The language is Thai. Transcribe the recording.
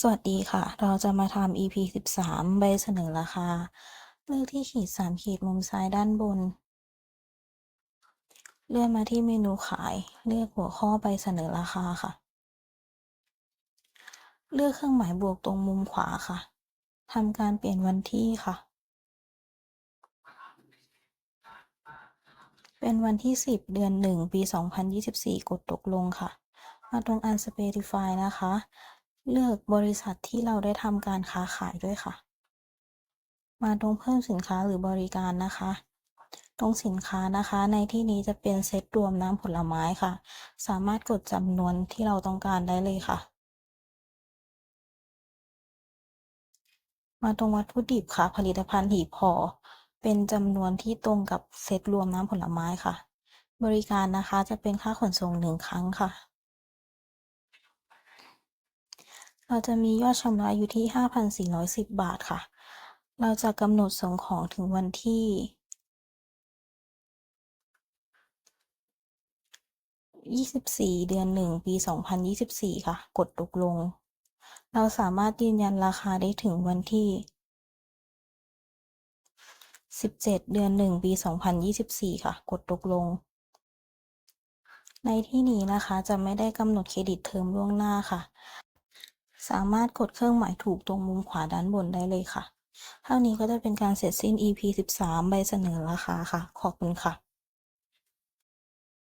สวัสดีค่ะ เราจะมาทำ EP 13 ใบเสนอราคา เลือกที่ขีด 3 ขีดมุมซ้ายด้านบน เลื่อนมาที่เมนูขาย เลือกหัวข้อใบเสนอราคาค่ะ เลือกเครื่องหมายบวกตรงมุมขวาค่ะทำการเปลี่ยนวันที่ค่ะ เป็นวันที่ 10 เดือน 1 ปี 2024 กดตกลงค่ะ มาตรง Unspecify นะคะ เลือกบริษัทที่เราได้ทำการค้าขายด้วยค่ะ มาตรงเพิ่มสินค้าหรือบริการนะคะ ตรงสินค้านะคะในที่นี้จะเป็นเซตรวมน้ำผลไม้ค่ะ สามารถกดจำนวนที่เราต้องการได้เลยค่ะ มาตรงวัตถุดิบค่ะ ผลิตภัณฑ์หีบห่อเป็นจำนวนที่ตรงกับเซตรวมน้ำผลไม้ค่ะ บริการนะคะจะเป็นค่าขนส่งหนึ่งครั้งค่ะ เราจะมียอดชำระอยู่ที่ 5,410 บาทค่ะ เราจะกำหนดส่งของถึงวันที่ 24 เดือน 1 ปี 2024 ค่ะ กดตกลง เราสามารถยืนยันราคาได้ถึงวันที่ 17 เดือน 1 ปี 2024 ค่ะ กดตกลง ในที่นี้นะคะจะไม่ได้กำหนดเครดิตเทอมล่วงหน้าค่ะ สามารถกดเครื่องหมายถูกตรงมุมขวาด้านบนได้เลยค่ะ เท่านี้ก็จะเป็นการเสร็จสิ้น EP 13 ใบเสนอราคาค่ะ ขอบคุณค่ะ